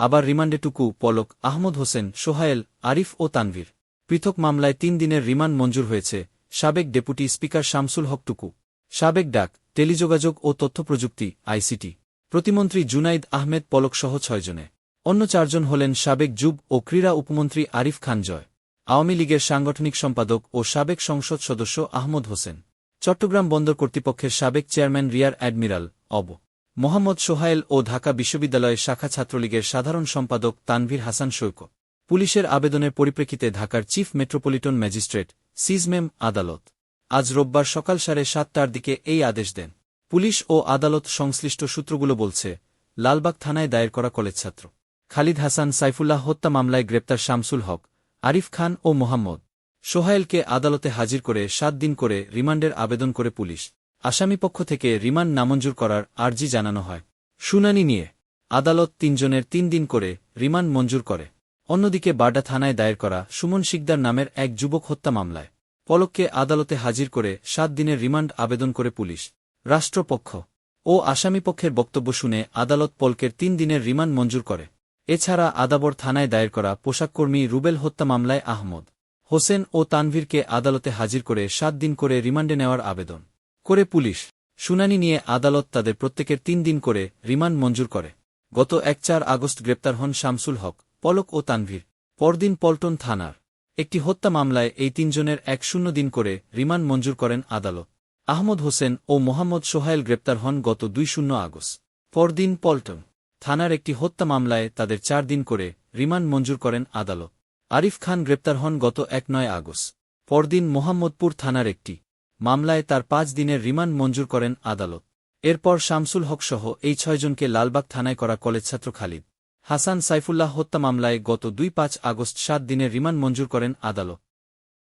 আবার রিমান্ডে টুকু পলক আহমদ হোসেন, সোহায়েল, আরিফ ও তানভীর। পৃথক মামলায় তিন দিনের রিমান্ড মঞ্জুর হয়েছে, সাবেক ডেপুটি স্পিকার শামসুল হক টুকু সাবেক ডাক, টেলিযোগাযোগ ও তথ্যপ্রযুক্তি, আইসিটি। প্রতিমন্ত্রী জুনাইদ আহমেদ পলকসহ ছয়জনে অন্য চারজন হলেন সাবেক যুব ও ক্রীড়া উপমন্ত্রী আরিফ খান জয়। আওয়ামী লীগের সাংগঠনিক সম্পাদক ও সাবেক সংসদ সদস্য আহমদ হোসেন। চট্টগ্রাম বন্দর কর্তৃপক্ষের সাবেক চেয়ারম্যান রিয়ার অ্যাডমিরাল, অব। মোহাম্মদ সোহায়েল ও ঢাকা বিশ্ববিদ্যালয়ের শাখা ছাত্রলীগের সাধারণ সম্পাদক তানভীর হাসান সৈক পুলিশের আবেদনের পরিপ্রেক্ষিতে ঢাকার চিফ মেট্রোপলিটন ম্যাজিস্ট্রেট সিজমেম আদালত। আজ রোববার সকাল সাড়ে সাতটার দিকে এই আদেশ দেন। পুলিশ ও আদালত সংশ্লিষ্ট সূত্রগুলো বলছে, লালবাগ থানায় দায়ের করা কলেজ ছাত্র। খালিদ হাসান সাইফুল্লাহ হত্যা মামলায় গ্রেপ্তার শামসুল হক, আরিফ খান ও মোহাম্মদ। সোহায়েলকে আদালতে হাজির করে সাত দিন করে রিমান্ডের আবেদন করে পুলিশ। আসামিপক্ষ থেকে রিমান্ড নামঞ্জুর করার আর্জি জানানো হয়। শুনানি নিয়ে আদালত তিনজনের তিন দিন করে রিমান্ড মঞ্জুর করে। অন্যদিকে বাড্ডা থানায় দায়ের করা সুমন শিকদার নামের এক যুবক হত্যা মামলায়। পলককে আদালতে হাজির করে সাত দিনের রিমান্ড আবেদন করে পুলিশ, রাষ্ট্রপক্ষ ও আসামিপক্ষের বক্তব্য শুনে আদালত পলকের তিন দিনের রিমান্ড মঞ্জুর করে। এছাড়া আদাবর থানায় দায়ের করা পোশাককর্মী রুবেল হত্যা মামলায় আহমদ হোসেন ও তানভীরকে আদালতে হাজির করে সাত দিন করে রিমান্ডে নেওয়ার আবেদন। করে পুলিশ শুনানি নিয়ে আদালত তাদের প্রত্যেকের তিন দিন করে রিমান্ড মঞ্জুর করে। গত এক চার আগস্ট গ্রেপ্তার হন শামসুল হক, পলক ও তানভীর। পরদিন পল্টন থানার একটি হত্যা মামলায় এই তিনজনের এক শূন্য দিন করে রিমান্ড মঞ্জুর করেন আদালত। আহমদ হোসেন ও মোহাম্মদ সোহাইল গ্রেপ্তার হন গত দুই শূন্য আগস্ট। পরদিন পল্টন থানার একটি হত্যা মামলায় তাদের চার দিন করে রিমান্ড মঞ্জুর করেন আদালত। আরিফ খান গ্রেপ্তার হন গত এক নয় আগস্ট। পরদিন মোহাম্মদপুর থানার একটি মামলায় তার পাঁচ দিনের রিমান্ড মঞ্জুর করেন আদালত। এরপর শামসুল হকসহ এই ছয়জনকে লালবাগ থানায় করা কলেজ ছাত্র খালিদ। হাসান সাইফুল্লাহ হত্যা মামলায় গত দুই পাঁচ আগস্ট সাত দিনের রিমান্ড মঞ্জুর করেন আদালত।